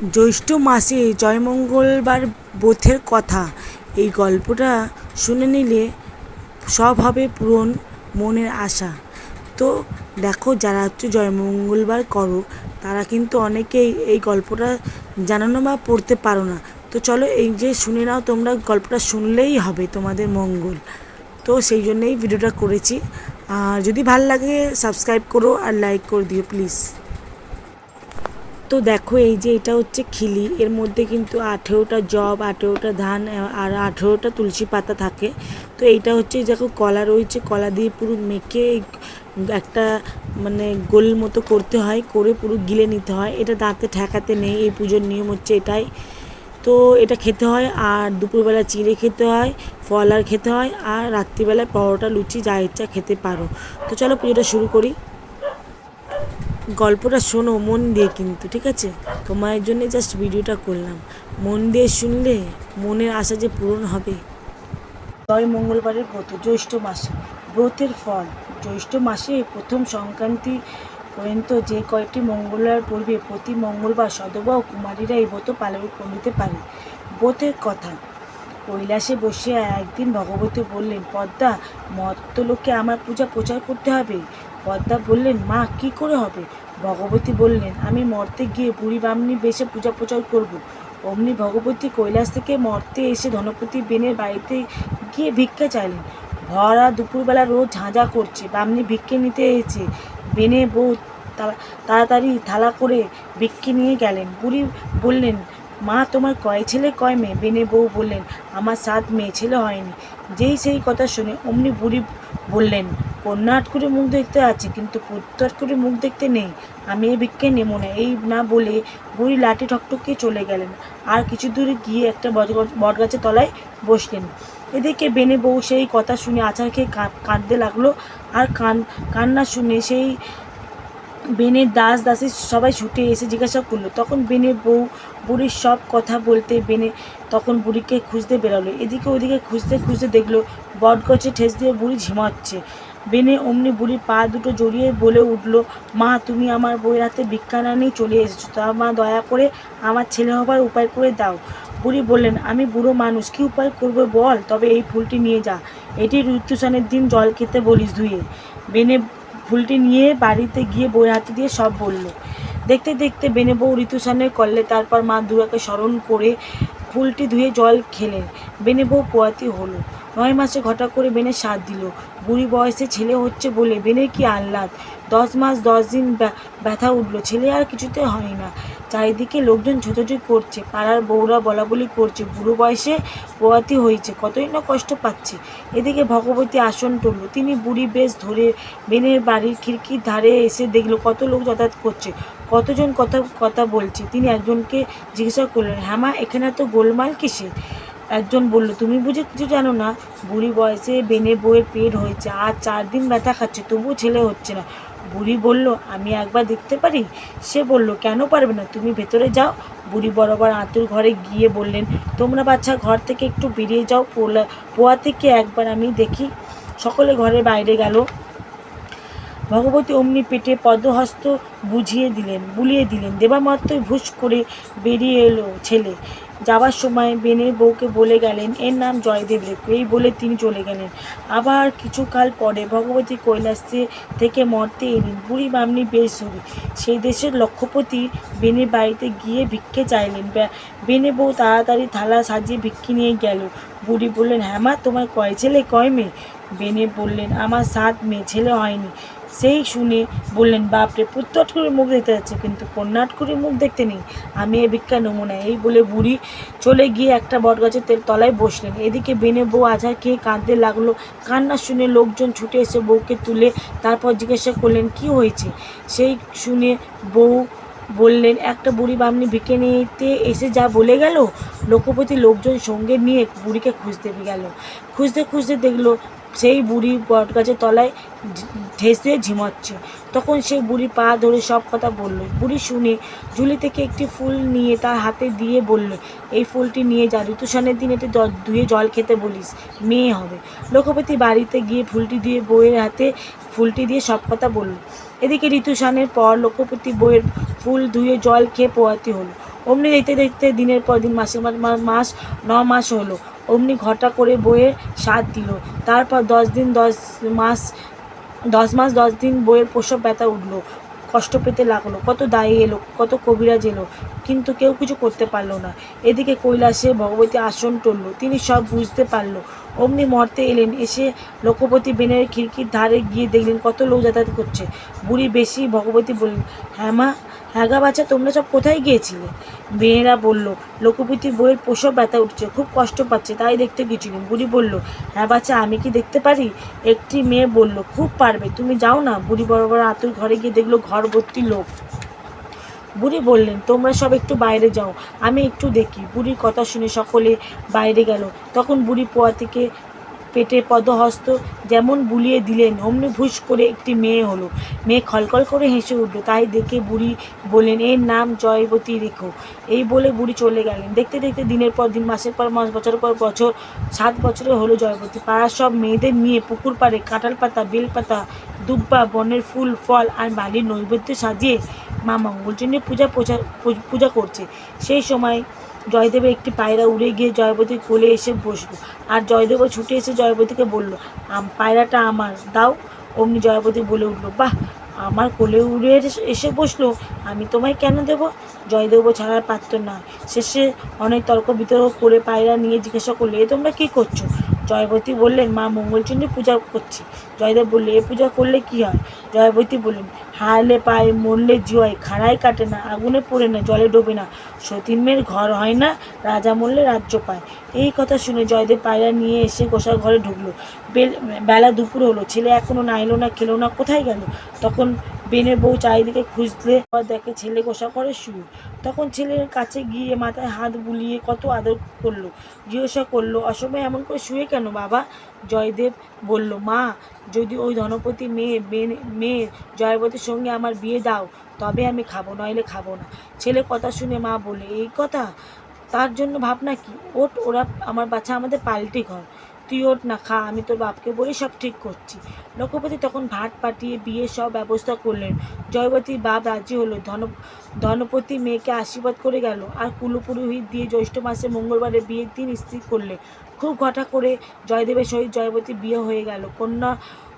জ্যৈষ্ঠ মাসে জয়মঙ্গলবার বোথের কথা। এই গল্পটা শুনে নিলে সব হবে পূরণ মনের আশা। তো দেখো, যারা হচ্ছে জয়মঙ্গলবার করো, তারা কিন্তু অনেকেই এই গল্পটা জানানো বা পড়তে পারো না। তো চলো, এই যে শুনে নাও, তোমরা গল্পটা শুনলেই হবে তোমাদের মঙ্গল। তো সেই জন্যেই ভিডিওটা করেছি। আর যদি ভালো লাগে সাবস্ক্রাইব করো আর লাইক করে দিও প্লিজ তো দেখো এই যে এটা হচ্ছে খিলি, এর মধ্যে কিন্তু আঠেরোটা জব আঠেরোটা ধান আর আঠেরোটা তুলসী পাতা থাকে। তো এইটা হচ্ছে দেখো কলা রয়েছে, কলা দিয়ে পুরো মেখে একটা মানে গোল মতো করতে হয়, করে পুরো গিলে নিতে হয়। এটা দাঁতে ঠেকাতে নেই, এই পুজোর নিয়ম হচ্ছে এটাই। তো এটা খেতে হয়, আর দুপুরবেলা চিড়ে খেতে হয়, ফল আর খেতে হয়, আর রাত্রিবেলায় পরোটা, লুচি, যা ইচ্ছা খেতে পারো। তো চলো পুজোটা শুরু করি। গল্পটা শোনো, মন দিয়ে কিন্তু, ঠিক আছে? তোমার জন্য জাস্ট ভিডিওটা করলাম। মন দিয়ে শুনলে মনের আশা যে পূরণ হবে। জয় মঙ্গলবারের ব্রত, জ্যৈষ্ঠ মাসে। ব্রতের ফল, জ্যৈষ্ঠ মাসে প্রথম সংক্রান্তি পর্যন্ত যে কয়েকটি মঙ্গলবার পূর্বে প্রতি মঙ্গলবার সদবা ও কুমারীরা এই ব্রত পালন করিতে পারে। ব্রতের কথা, কৈলাসে বসে একদিন ভগবতী বললেন, পদ্মা মর্তলোকে আমার পূজা প্রচার করতে হবে। পদ্মা বললেন, মা, কি করে হবে? ভগবতী বললেন, আমি মর্তে গিয়ে বুড়ি বামনি বেশে পূজা প্রচার করব। অমনি ভগবতী কৈলাস থেকে মর্তে এসে ধনপতি বেনের বাড়িতে গিয়ে ভিক্ষা চাইলেন। ভরা দুপুরবেলা রোজ ঝাঁঝা করছে, বামনি ভিক্ষে নিতে এসেছে। বেনে বউ তাড়াতাড়ি থালা করে ভিক্ষে নিয়ে গেলেন। বুড়ি বললেন, মা, তোমার কয় ছেলে, কয় মেয়ে? বেনে বউ বললেন, আমার সাত মেয়ে ছেলে হয়নি। যেই সেই কথা শুনে অমনি বুড়ি বললেন কন্যা আট করে মুখ দেখতে আছে, কিন্তু পুত্র করে মুখ দেখতে নেই। আমি এই ভিক্ষে নেব না, এই না বলে বুড়ি লাঠি ঠকঠকিয়ে চলে গেলেন। আর কিছু দূরে গিয়ে একটা বট- বটগাছের তলায় বসলেন। এদিকে বেনে বউ সেই কথা শুনে আচার খেয়ে কাঁদতে লাগল। আর কান কান্না শুনে সেই বেনের দাস দাসী সবাই ছুটে এসে জিজ্ঞাসা করল। তখন বেনের বউ বুড়ির সব কথা বলতে বেনে তখন বুড়িকে খুঁজতে বেরোলো। এদিকে ওদিকে খুঁজতে খুঁজতে দেখল বটগছে ঠেস দিয়ে বুড়ি ঝিমাচ্ছে। বেনে অমনি বুড়ির পা দুটো জড়িয়ে বলে উঠল, মা, তুমি আমার বইয়ের হাতে ভিক্ষা না নিয়ে চলে এসেছ, তা মা দয়া করে আমার ছেলে হবার উপায় করে দাও। বুড়ি বললেন, আমি বুড়ো মানুষ, কি উপায় করব বল, তবে এই ফুলটি নিয়ে যা। এটি ঋতুসানের দিন জল খেতে বলিস ধুয়ে। বেনে ফুলটি নিয়ে বাড়িতে গিয়ে বইয়ের হাতে দিয়ে সব বলল। দেখতে দেখতে বেনে বউ ঋতুসানের করলে তারপর মা দুর্গাকে স্মরণ করে ফুলটি ধুয়ে জল খেলেন। বেনে বউ পোয়াতি হলো। নয় মাসে ঘটা করে বেনে সাথ দিল। বুড়ি বয়সে ছেলে হচ্ছে বলে বেনে কি আহ্লাদ? দশ মাস দশ দিন ব্যা- ব্যথা উঠল। ছেলে আর কিছুতে হয় না। চারিদিকে লোকজন ছোটাছুটি করছে। পাড়ার বউরা বলা বলি করছে। বুড়ো বয়সে পোয়াতি হয়েছে। কতই না কষ্ট পাচ্ছে। এদিকে ভগবতী আসন টলল তিনি বুড়ি বেশ ধরে বেনের বাড়ির খিড়কির ধারে এসে দেখল কত লোক যাতায়াত করছে। কতজন কথা কথা বলছে। তিনি একজনকে জিজ্ঞাসা করলেন হ্যাঁ মা, এখানে তো গোলমাল কিসে একজন বলল, তুমি বুঝে কিছু জানো না, বুড়ি বয়সে বেনে বউয়ের পেট হয়েছে, আর চার দিন ব্যথা খাচ্ছে, তবুও ছেলে হচ্ছে না। বুড়ি বলল, আমি একবার দেখতে পারি? সে বলল, কেন পারবে না, তুমি ভেতরে যাও। বুড়ি বরাবর আঁতুর ঘরে গিয়ে বললেন, তোমরা বাচ্চা ঘর থেকে একটু বেরিয়ে যাও, পোলা, পোয়া থেকে একবার আমি দেখি। সকলে ঘরের বাইরে গেল। ভগবতী অমনি পেটে পদ্মহস্ত বুঝিয়ে দিলেন, বুলিয়ে দিলেন দেবামাত্রই ভুস করে বেরিয়ে এলো ছেলে। যাবার সময় বেনের বউকে বলে গেলেন, এর নাম জয়দেব রেখো এই বলে তিনি চলে গেলেন। আবার কিছুকাল পরে ভগবতী কৈলাসে থেকে মর্তে এলেন। বুড়ি বামনি বেশ সেই দেশের লক্ষ্যপতি বেনের বাড়িতে গিয়ে ভিক্ষে চাইলেন। বেনে বউ তাড়াতাড়ি থালা সাজিয়ে ভিক্ষে নিয়ে গেল। বুড়ি বললেন হ্যাঁ মা, তোমার কয় ছেলে, কয় মেয়ে? বেনে বললেন, আমার সাত মেয়ে, ছেলে হয়নি। সেই শুনে বললেন, বাপরে পুত্রট করে মুখ দেখতে যাচ্ছে, কিন্তু কন্যাট করে মুখ দেখতে নেই। আমি এ ভিক্ষা নমুনা এই বলে বুড়ি চলে গিয়ে একটা বটগাছের তেল তলায় বসলেন। এদিকে বেনে বউ আঝার খেয়ে কাঁদতে লাগল। কান্না শুনে লোকজন ছুটে এসে বউকে তুলে তারপর জিজ্ঞাসা করলেন, কি হয়েছে? সেই শুনে বউ বললেন, একটা বুড়ি বামনি ভিকে নিতে এসে যা বলে গেল? লোকপতি লোকজন সঙ্গে নিয়ে বুড়িকে খুঁজতে গেল। খুঁজতে খুঁজতে দেখল সেই বুড়ি বটগাছের তলায় ঠেস ঝিমাচ্ছে। তখন সেই বুড়ি পা ধরে সব কথা বলল। বুড়ি শুনে ঝুলি থেকে একটি ফুল নিয়ে তার হাতে দিয়ে বলল, এই ফুলটি নিয়ে যা ঋতুসানের দিন এটি ধুয়ে জল খেতে বলিস, মেয়ে হবে। লোকপতি বাড়িতে গিয়ে ফুলটি দিয়ে বইয়ের হাতে ফুলটি দিয়ে সব কথা বলল। এদিকে ঋতুসানের পর লোকপতি বইয়ের ফুল ধুয়ে জল খেয়ে পোয়াতি হলো। অমনি দেখতে দেখতে দিনের পর দিন মাসের মাস, ন মাস হলো। অমনি ঘটা করে বইয়ে সাত দিল। তারপর দশ দিন, দশ মাস দশ মাস, দশ দিন বইয়ের প্রসব ব্যথা উঠল। কষ্ট পেতে লাগল। কত দায়ী এলো, কত কবিরাজ এলো, কিন্তু কেউ কিছু করতে পারল না। এদিকে কৈলাসে ভগবতী আসন টলল। তিনি সব বুঝতে পারল। অমনি মর্তে এলেন। এসে লোকপতি বেনের খিড়কির ধারে গিয়ে দেখলেন কত লোক যাতায়াত করছে। বুড়ি বেশি ভগবতী বললেন হ্যাঁ মা হ্যাঁ বাচ্চা তোমরা সব কোথায় গিয়েছিলে? মেয়েরা বলল লোকপতি বইয়ের প্রসব ব্যথা উঠছে, খুব কষ্ট পাচ্ছে, তাই দেখতে গেছিলেন বুড়ি বলল হ্যাঁ বাচ্চা আমি কি দেখতে পারি? একটি মেয়ে বলল, খুব পারবে, তুমি যাও না। বুড়ি বড় বড় আতুর ঘরে গিয়ে দেখল ঘর ভর্তি লোক। বুড়ি বললেন, তোমরা সব একটু বাইরে যাও, আমি একটু দেখি। বুড়ির কথা শুনে সকলে বাইরে গেল। তখন বুড়ি পোয়া থেকে পেটে পদহস্ত যেমন বুলিয়ে দিলেন, অমনি ভুস করে একটি মেয়ে হলো। মেয়ে খলকল করে হেসে উঠল, তাই দেখে বুড়ি বললেন, এর নাম জয়বতী রেখো। এই বলে বুড়ি চলে গেলেন। দেখতে দেখতে দিনের পর দিন, মাসের পর মাস, বছরের পর বছর, সাত বছরে হলো জয়বতী। পাড়ার সব মেয়েদের নিয়ে পুকুর পাড়ে কাঁঠাল পাতা, বেল পাতা, দুব্বা, বনের ফুল, ফল আর বালির নৈবেদ্য সাজিয়ে মা মঙ্গলচণ্ডী পূজা- পূজা করছে। সেই সময় জয়দেবের একটি পায়রা উড়ে গিয়ে জয়বতীর কোলে এসে বসল। আর জয়দেবও ছুটে এসে জয়বতীকে বলল, আম, পায়রাটা আমার, দাও। অমনি জয়বতী বলে উঠল, বাহ, আমার কোলে উড়ে এসে- বসল, আমি তোমায় কেন দেবো? জয়দেবও ছাড়ার পাত্র না শেষে অনেক তর্ক বিতর্ক করে পায়রা নিয়ে জিজ্ঞাসা করলে, এ তোমরা কী করছ? জয়বতী বললেন, মা মঙ্গলচণ্ডী পূজা করছি। জয়দেব বললে, এ পূজা করলে কি হয়? জয়বতী বললেন হারলে পায়ে মরলে জয় খাড়াই কাটে না, আগুনে পড়ে না, জলে ডোবে না। সতীন মেয়ের ঘর হয় না, রাজা মরলে রাজ্য পায়। এই কথা শুনে জয়দেব পায়রা নিয়ে এসে গোসার ঘরে ঢুকলো। বেল দুপুর হলো, ছেলে এখনও না এলো না, খেলো না, কোথায় গেল? তখন বেনের বউ চারিদিকে খুঁজলে দেখে ছেলে গোসা করে শুয়ে। তখন ছেলের কাছে গিয়ে মাথায় হাত বুলিয়ে কত আদর করল, জিজ্ঞাসা করল, অসময়ে এমন করে শুয়ে কেন বাবা? জয়দেব বলল, মা, যদি ওই ধনপতি মেয়ে মেয়ে জয়বতীর সঙ্গে আমার বিয়ে দাও, তবে আমি খাব, নইলে খাব না। ছেলে কথা শুনে মা বলে এই কথা? তার জন্য ভাবনা কি? ওট ওরা আমার বাচ্চা আমাদের পাল্টি ঘর। তুই না খা, আমি তোর বাপকে বলে সব ঠিক করছি। লক্ষপতি তখন ভাট পাঠিয়ে বিয়ে সব ব্যবস্থা করলেন। জয়বতীর বাপ রাজি হলো। ধন, ধনপতি মেয়েকে আশীর্বাদ করে গেল। আর কুলপুরোহিত দিয়ে জ্যৈষ্ঠ মাসে মঙ্গলবারে বিয়ের দিন স্থির করলে খুব ঘটা করে জয়দেবের সহিত জয়বতী বিয়ে হয়ে গেল। কন্যা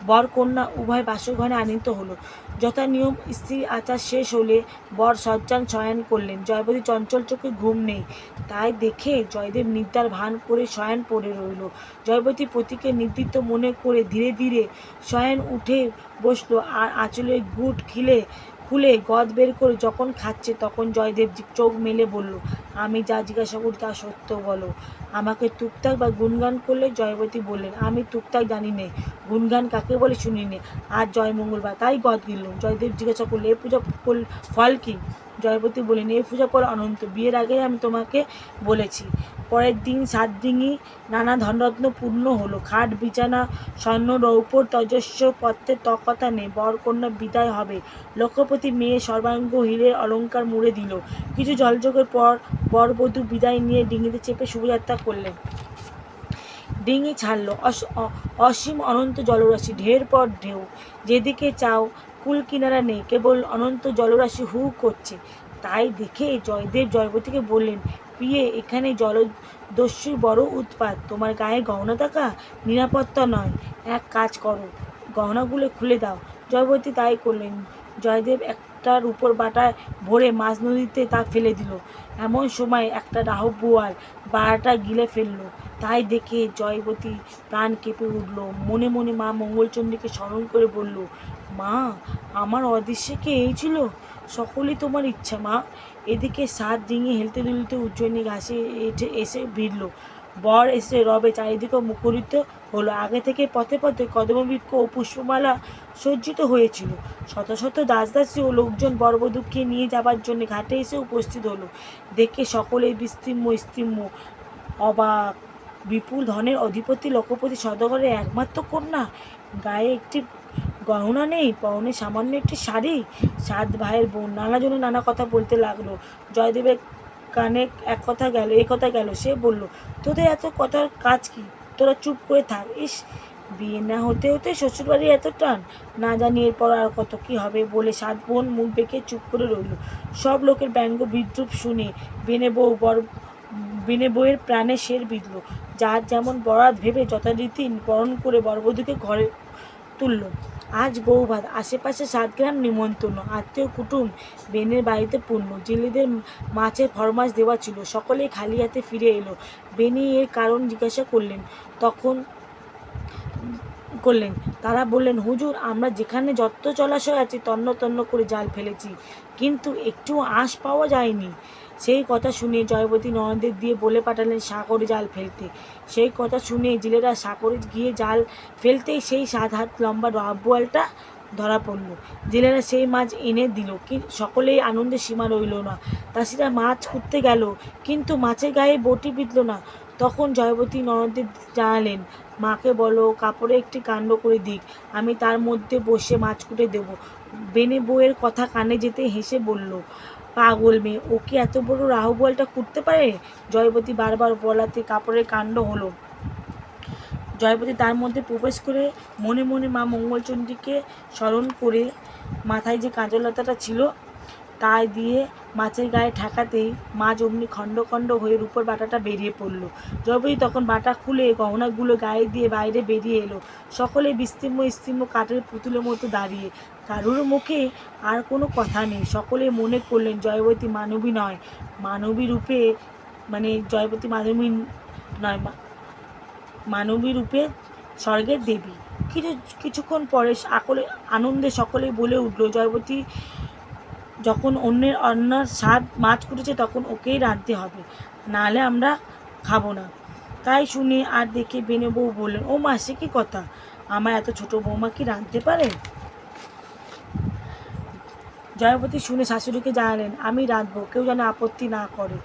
বর কন্যা উভয় বাসঘরে আনিত হলো। যথা নিয়ম, স্ত্রী আচার শেষ হলে বর সজ্জান শয়ন করলেন। জয়বতী চঞ্চল চোখে ঘুম নেই। তাই দেখে জয়দেব নিদ্রার ভান করে শয়ন পড়ে রইল। জয়বতী পতিকে নির্দিত মনে করে ধীরে ধীরে শয়ন উঠে বসল। আর আঁচলের গুট খিলে খুলে গদ বের করে যখন খাচ্ছে তখন জয়দেব চোখ মেলে বলল, আমি যা জিজ্ঞাসা করি তা সত্য বলো। আমাকে টুকটাক বা গুনগান করলে জয়বতী বললেন, আমি টুকটাক জানি নে গুনগান কাকে বলে শুনিনি আর জয় মঙ্গলবার। তাই গদ গিলল। জয়দেব জিজ্ঞাসা করলে এ পূজা ফল কি? জয়বতী বলেন এই পূজা পর অনন্ত। বিয়ের আগেই আমি তোমাকে বলেছি। পরের দিন সাত দিনই নানা ধনরত্ন পূর্ণ হলো। খাট, বিছানা, স্বর্ণ, রৌপ্য, তজস্ব পত্রের তকথা নেই। বরকন্যা বিদায় হবে। লক্ষ্যপতি মেয়ে সর্বাঙ্গ হীরের অলঙ্কার মুড়ে দিল। কিছু জলযোগের পর বরবধূ বিদায় নিয়ে ডিঙিতে চেপে শুভযাত্রা করলেন। ডিঙি ছাড়লো। অসীম অনন্ত জলরাশি। ঢের পর ঢেউ। যেদিকে চাও কুল কিনারা নেই, কেবল অনন্ত জলরাশি হু করছে। তাই দেখে জয়দেব জয়বতীকে বললেন, প্রিয়ে, এখানে জলদস্যুর বড় উৎপাত। তোমার গায়ে গহনা থাকা নিরাপত্তা নয়। এক কাজ করো, গহনাগুলো খুলে দাও। জয়বতী তাই করলেন। জয়দেব একটার উপর বাটায় ভরে মাঝ নদীতে তা ফেলে দিল। এমন সময় একটা রাহব বোয়াল বাড়াটা গিলে ফেলল। তাই দেখে জয়বতী প্রাণ কেঁপে উঠল। মনে মনে মা মঙ্গলচণ্ডীকে স্মরণ করে বলল মা, আমার অদৃশ্যে কি এই ছিল? সকলই তোমার ইচ্ছা, মা। এদিকে সাত ডিঙে হেলতে দুলতে উজ্জয়িনী ঘাসে এঠে এসে ভিড়ল। বর এসে রবে চারিদিকে মুখরিত হলো। আগে থেকে পথে পথে কদমবৃক্ষ ও পুষ্পমালা সজ্জিত হয়েছিল। শত শত দাসদাসী ও লোকজন বর্বদুঃখে নিয়ে যাবার জন্য ঘাটে এসে উপস্থিত হলো। দেখে সকলেই বিস্তীর্ণ স্তীর্ণ, অবাক, বিপুল ধনের অধিপতি লক্ষপতি সদগরের একমাত্র কন্যা। গায়ে একটি গহনা নেই, পরনে সামান্য একটি শাড়ি। সাত ভাইয়ের বোন নানাজনে নানা কথা বলতে লাগল। জয়দেবের কানে এক কথা গেল, এ কথা গেল, সে বলল, তোদের এত কথার কাজ কি? তোরা চুপ করে থাক। ইস, বিয়ে না হতে হতে শ্বশুরবাড়ি এত টান। না জানি এরপর আর কত কি হবে বলে সাত বোন মুখ বেঁকে চুপ করে রইল। সব লোকের ব্যঙ্গ বিদ্রুপ শুনে বেনে বউ বর, বেনে বউয়ের প্রাণে শের বিঁধল। যার যেমন বরাত ভেবে যথারীতি বরণ করে বরবধূকে ঘরে তুলল। আজ বউ ভাত আশেপাশে সাত গ্রাম নিমন্ত্রণ, আত্মীয় কুটুম, বেনের বাড়িতে পূর্ণ জেলেদের মাছের ফরমাস দেওয়া ছিল, সকলেই খালি হাতে ফিরে এলো। বেনি এর কারণ জিজ্ঞাসা করলেন, তখন করলেন, তারা বললেন, হুজুর, আমরা যেখানে যত জলাশয় আছে, তন্ন তন্ন করে জাল ফেলেছি, কিন্তু একটু আঁশ পাওয়া যায়নি। সেই কথা শুনে জয়বতী ননদের দিয়ে বলে পাঠালেন সাগরে জাল ফেলতে। সেই কথা শুনে জেলেরা সাগরে গিয়ে জাল ফেলতেই সেই সাত হাত লম্বা রাব্বোয়ালটা ধরা পড়ল। জেলেরা সেই মাছ এনে দিল সকলেই আনন্দের সীমা রইল না। চাষিরা মাছ খুঁজতে গেল, কিন্তু মাছের গায়ে বটি বিঁধল না। তখন জয়বতী ননদের জানালেন, মাকে বলো, কাপড়ে একটি কাণ্ড করে দিক, আমি তার মধ্যে বসে মাছ কুটে দেব। বেনে বউয়ের কথা কানে যেতে হেসে বলল পাগল মেয়ে। ও কি এত বড় রাহু বলটা করতে পারে? জয়বতী বারবার বলাতে কাপড়ের কাণ্ড হলো। জয়পতি তার মধ্যে প্রবেশ করে মনে মনে মা মঙ্গলচণ্ডীকে স্মরণ করে মাথায় যে কাঁচলতাটা ছিল, তাই দিয়ে মাছের গায়ে ঠেকাতেই মাছ অমনি খণ্ড খণ্ড হয়ে রূপর বাটাটা বেরিয়ে পড়ল। জয়পতি তখন বাটা খুলে গহনাগুলো গায়ে দিয়ে বাইরে বেরিয়ে এলো। সকলে বিস্তীর্ণ, স্তীর্ণ কাঠের পুতুলের মতো দাঁড়িয়ে কারুর মুখে আর কোনো কথা নেই। সকলে মনে করলেন, জয়বতী মানবী নয়। মানবী রূপে মানে জয়বতী মানবী নয় মানবী রূপে স্বর্গের দেবী। কিছু, কিছুক্ষণ পরে আকলে আনন্দে সকলে বলে উঠল, জয়বতী যখন অন্যের, অন্যার স্বাদ মাছ কুটেছে তখন ওকেই রাঁধতে হবে, নাহলে আমরা খাব না। তাই শুনে আর দেখে বেনে বউ বললেন, ও মাসে, কি কথা? আমার এত ছোট বৌমা কি রাঁধতে পারে? জয়বতী শুনে শাশুড়িকে জানালেন, আমি রাঁধবো, কেউ যেন আপত্তি না করে।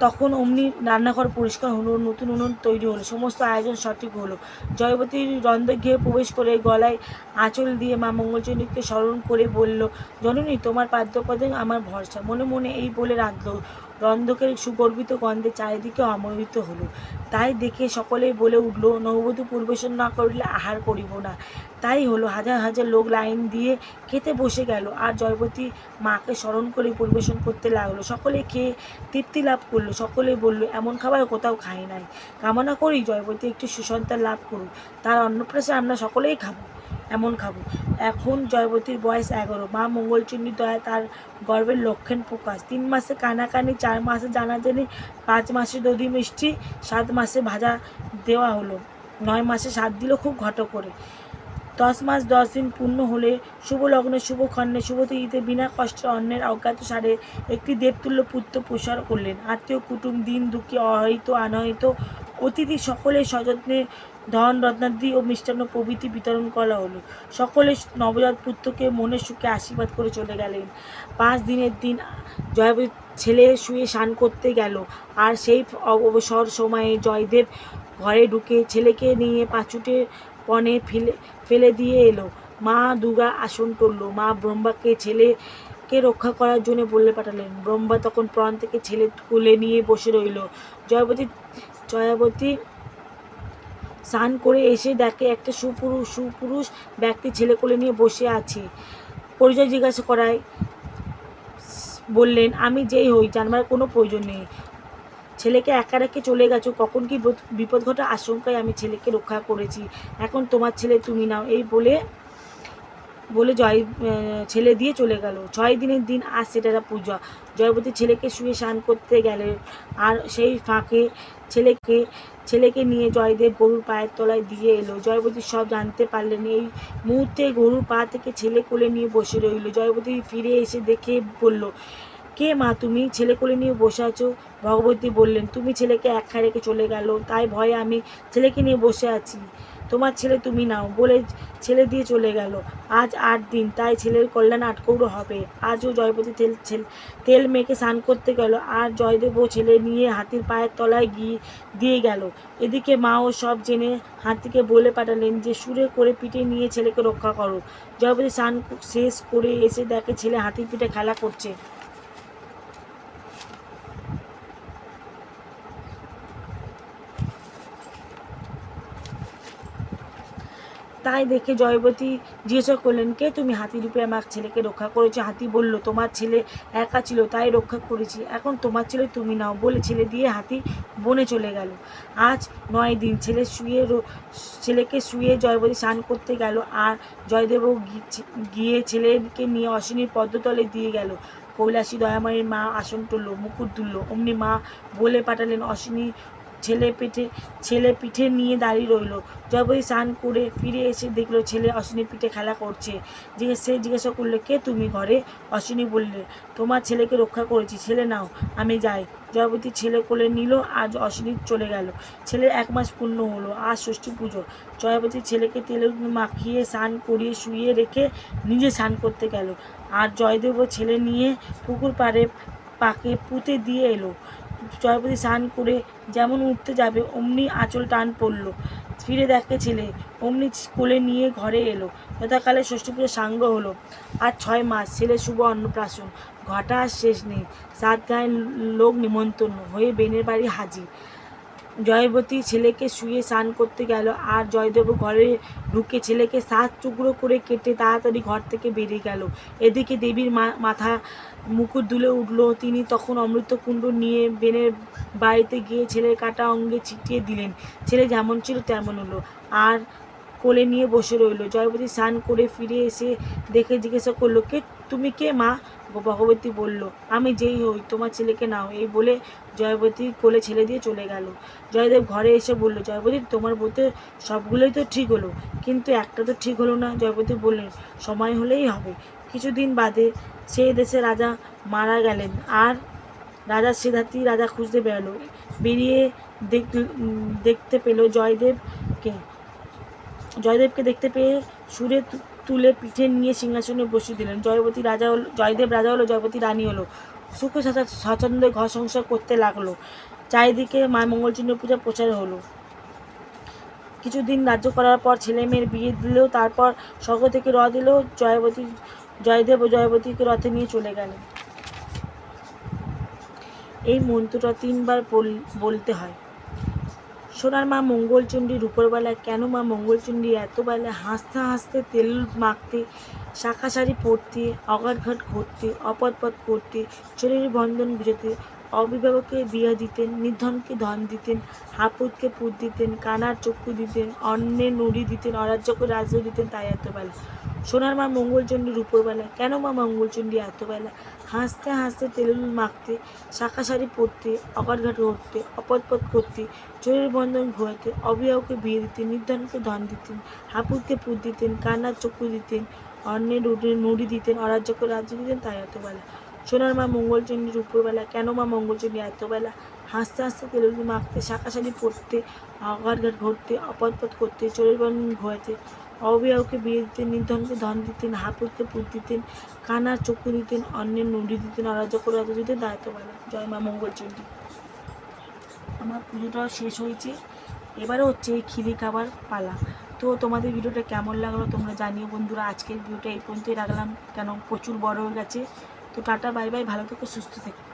তখন অমনি রান্নাঘর পরিষ্কার হলো, নতুন উনুন তৈরি হলো, সমস্ত আয়োজন সঠিক হলো। জয়পতির রন্ধে গিয়ে প্রবেশ করে গলায় আঁচল দিয়ে মা মঙ্গলচণ্ডীকে স্মরণ করে বলল, জননী, তোমার পাদ্যপদে আমার ভরসা। মনে মনে এই বলে রাঁধল। রন্ধকের সুগর্বিত গন্ধে চারিদিকে অমোহিত হলো। তাই দেখে সকলেই বলে উঠল, নববধূ পরিবেশন না করিলে আহার করিব না। তাই হলো, হাজার হাজার লোক লাইন দিয়ে খেতে বসে গেল আর জয়বতী মাকে স্মরণ করে পরিবেশন করতে লাগল। সকলে খেয়ে তৃপ্তি লাভ করল। সকলে বলল, এমন খাবার কোথাও খাই নাই। কামনা করি জয়বতী একটি সুসন্তান লাভ করুক। তার অন্নপ্রাশে আমরা সকলেই খাব। এমন খাব। এখন জয়বতীর বয়স এগারো। মা মঙ্গলচণ্ডী দয়া তার গর্বের লক্ষণ প্রকাশ। তিন মাসে কানাকানি, চার মাসে জানাজানি, পাঁচ মাসে দধি মিষ্টি, সাত মাসে ভাজা দেওয়া হলো। নয় মাসে সাত দিল খুব ঘট করে। দশ মাস দশ দিন পূর্ণ হলে শুভ লগ্নে শুভ খণ্ডে শুভ তিথিতে বিনা কষ্টে অন্যের অজ্ঞাত সারে একটি দেবতুল্য পুত্র প্রসার করলেন। আত্মীয় কুটুম, দিন দুঃখী অহরিত আনহিত অতিথি সকলে সযত্নে ধন, রত্নাদি ও মিষ্টান্ন প্রভৃতি বিতরণ করা হলো। সকলে নবজাত পুত্রকে মনের সুখে আশীর্বাদ করে চলে গেলেন। পাঁচ দিনের দিন জয়বতী ছেলে শুয়ে স্নান করতে গেল। আর সেই অবসর সময়ে জয়দেব ঘরে ঢুকে ছেলেকে নিয়ে পাঁচুটে পণে ফেলে ফেলে দিয়ে এলো। মা দুর্গা আসন করল। মা ব্রহ্মাকে ছেলেকে রক্ষা করার জন্য বলে পাঠালেন। ব্রহ্মা তখন প্রাণ থেকে ছেলে কোলে নিয়ে বসে রইল। জয়বতী, জয়াবতী স্নান করে এসে দেখে একটা সুপুরুষ সুপুরুষ ব্যক্তি ছেলে কোলে নিয়ে বসে আছে। পরিচয় জিজ্ঞাসা করায়, বললেন, আমি যেই হই জানবার কোনো প্রয়োজন নেই। ছেলেকে একা রেখে চলে গেছো, কখন কি বিপদ- ঘটা আশঙ্কায় আমি ছেলেকে রক্ষা করেছি। এখন তোমার ছেলে তুমি নাও। এই বলে বলে জয় ছেলে দিয়ে চলে গেল। ছয় দিনের দিন আজ সেটা পূজা। জয়বতী ছেলেকে শুয়ে স্নান করতে গেলে আর সেই ফাঁকে ছেলেকে ছেলেকে নিয়ে জয়দেব গরুর পায়ের তলায় দিয়ে এলো। জয়বতী সব জানতে পারলেন। এই মুহূর্তে গরুর পা থেকে ছেলে কোলে নিয়ে বসে রইল। জয়বতী ফিরে এসে দেখে বলল, কে মা তুমি? ছেলে কোলে নিয়ে বসে আছো? ভগবতী বললেন, তুমি ছেলেকে একা রেখে চলে গেল। তাই ভয়ে আমি ছেলেকে নিয়ে বসে আছি। তোমার ছেলে তুমি নাও বলে ছেলে দিয়ে চলে গেল। আজ আট দিন, তাই ছেলের কল্যাণ আটকৌড়ো হবে। আজও জয়পতি তেল তেল মেখে স্নান করতে গেল আর জয়দেবও ছেলে নিয়ে হাতির পায়ের তলায় গিয়ে, দিয়ে গেল। এদিকে মাও সব জেনে হাতিকে বলে পাঠালেন যে, সুরে করে পিঠে নিয়ে ছেলেকে রক্ষা করো। জয়পতি স্নান শেষ করে এসে দেখে ছেলে হাতির পিঠে খেলা করছে। তাই দেখে জয়বতী জিজ্ঞাসা করলেন, কে তুমি? হাতি রূপে আমার ছেলেকে রক্ষা করেছ? হাতি বলল, তোমার ছেলে একা ছিল, তাই রক্ষা করেছি। এখন তোমার ছেলে তুমি নাও বলে ছেলে দিয়ে হাতি বনে চলে গেল। আজ নয় দিন ছেলে শুয়ে ছেলেকে শুয়ে জয়বতী স্নান করতে গেল আর জয়দেবও গি- গিয়ে ছেলেকে নিয়ে অশ্বিনীর পদ্মতলে দিয়ে গেল। কৈলাসী দয়াময়ের মা আসন তুলল, মুকুট তুলল। অমনি মা বলে পাঠালেন, অশ্বিনী ছেলে পিঠে ছেলে পিঠে নিয়ে দাঁড়িয়ে রইল। জয়বতী স্নান করে ফিরে এসে দেখল ছেলে অশ্বিনী পিঠে খেলা করছে। সে জিজ্ঞাসা করল, কে তুমি ঘরে? অশ্বিনী বললে, তোমার ছেলেকে রক্ষা করেছি। ছেলে, নাও, আমি যাই। জয়বতী ছেলে কোলে নিল, আজ অশ্বিনী চলে গেল। ছেলে এক মাস পূর্ণ হলো, আজ ষষ্ঠী পুজো। জয়বতী ছেলেকে তেলে মাখিয়ে স্নান করিয়ে শুইয়ে রেখে নিজে স্নান করতে গেল। আর জয়দেবও ছেলে নিয়ে পুকুর পাড়ে পাকে পুঁতে দিয়ে এলো। জয়পতি স্নান করে যেমন উঠতে যাবে, অমনি আঁচল টান পড়ল। ফিরে দেখে ছেলে, অমনি কোলে নিয়ে ঘরে এলো। যথাকালে ষষ্ঠী পুজো সাঙ্গ হলো। আর ছয় মাস, ছেলে শুভ অন্নপ্রাশন। ঘটা শেষ নেই। সাত গায়ের লোক নিমন্ত্রণ হয়ে বেনের বাড়ি হাজির। জয়বতী ছেলেকে শুয়ে স্নান করতে গেল। আর জয়দেব ঘরে ঢুকে ছেলেকে সাত টুকরো করে কেটে তাড়াতাড়ি ঘর থেকে বেরিয়ে গেল। এদিকে দেবীর মাথা মুকুট দুলে উঠল। তিনি তখন অমৃতকুণ্ড নিয়ে বেনের বাড়িতে গিয়ে ছেলের কাটা অঙ্গে ছিটিয়ে দিলেন। ছেলে যেমন ছিল তেমন হলো। আর কোলে নিয়ে বসে রইল। জয়বতী স্নান করে ফিরে এসে দেখে জিজ্ঞাসা করল, কে, তুমি কে মা? ভগবতী বলল, আমি যেই হই, তোমার ছেলেকে নাও। এই বলে জয়বতী কোলে ছেলে দিয়ে চলে গেল। জয়দেব ঘরে এসে বলল, জয়বতী, তোমার বলতে সবগুলোই তো ঠিক হলো। কিন্তু একটা তো ঠিক হলো না। জয়বতী বললেন, সময় হলেই হবে। কিছুদিন বাদে সেই দেশে রাজা মারা গেলেন আর রাজা সিদ্ধার্থী রাজা খুঁজতে বেরোলো। বেরিয়ে দেখ, দেখতে পেল জয়দেবকে। জয়দেবকে দেখতে পেয়ে সুরে তুলে পিঠে নিয়ে সিংহাসনে বসিয়ে দিলেন। জয়বতী রাজা হলো, জয়দেব রাজা হলো, জয়বতী রানী হলো। সুখে স্বাচ্ছন্দ্যে ঘর সংসার করতে লাগল। চারিদিকে মা চিহ্ন পূজা প্রচার হলো। কিছুদিন রাজ্য করার পর ছেলে মেয়ের বিয়ে দিলেও তারপর স্বর্গ থেকে রথ দিলেও জয়বতী জয়দেব ও জয়বতীকে রথে নিয়ে চলে গেলেন। এই মন্ত্রটা তিনবার বল- বলতে হয়। সোনার মা মঙ্গলচণ্ডী রূপরবেলা কেন মা মঙ্গলচণ্ডী এত বেলা হাসতে হাসতে তেল মাখতে, শাখা শাড়ি পরতে, অগাধঘাট ঘুরতে অপথপথ করতে চোরের বন্ধন গুজোতে অভিভাবককে বিয়ে দিতেন নির্ধনকে ধন দিতেন, হাপুতকে পুত দিতেন, কানার চক্ষু দিতেন অন্যে নুড়ি দিতেন অরাজ্যকে রাজ্য দিতেন তাই এত বেলা সোনার মা মঙ্গলচণ্ডী রূপরবেলা কেন মা মঙ্গলচণ্ডী এত বেলা হাসতে হাসতে তেলুল মাখতে শাখা শাড়ি পরতে, অগাধঘাট ঘুরতে অপদপদ করতে, চোরের বন্ধন ঘোরাতে অবিবাহকে বিয়ে দিতেন নির্ধারণকে ধন দিতেন হাপুরকে পুত দিতেন, কান্নার চক্ষু দিতেন, অন্যের নুড়ি নুড়ি দিতেন অরাজ্যকে রাজ্য দিতেন, তাই এতবেলা। সোনার মা মঙ্গলচণ্ডীর উপরবেলা, কেন মা মঙ্গলচণ্ডী এতবেলা? হাসতে হাসতে তেলুলু মাখতে শাখা শাড়ি পরতে, অগাধঘাট ঘুরতে অপদপদ করতে, চোরের বন্ধন ঘোরাতে অবিবাহকে বিয়ে দিতেন, নির্ধনকে ধন দিতেন হাপুরকে পুত দিতেন, কানার চক্ষু দিতেন, অন্যের নুড়ি দিতেন অরাজ্যকে রাজ্য দিতেন তাই এতবেলা জয় মা মঙ্গল মঙ্গলচণ্ডী। আমার পুজোটাও শেষ হয়েছে। এবারে হচ্ছে এই খিলি খাবার পালা। তো তোমাদের ভিডিওটা কেমন লাগল তোমরা জানিও বন্ধুরা। আজকের ভিডিওটা এই পর্যন্তই রাখলাম। কেন? প্রচুর বড় হয়ে গেছে। তো টাটা, বাই বাই। ভালো থেকো, সুস্থ থেকো।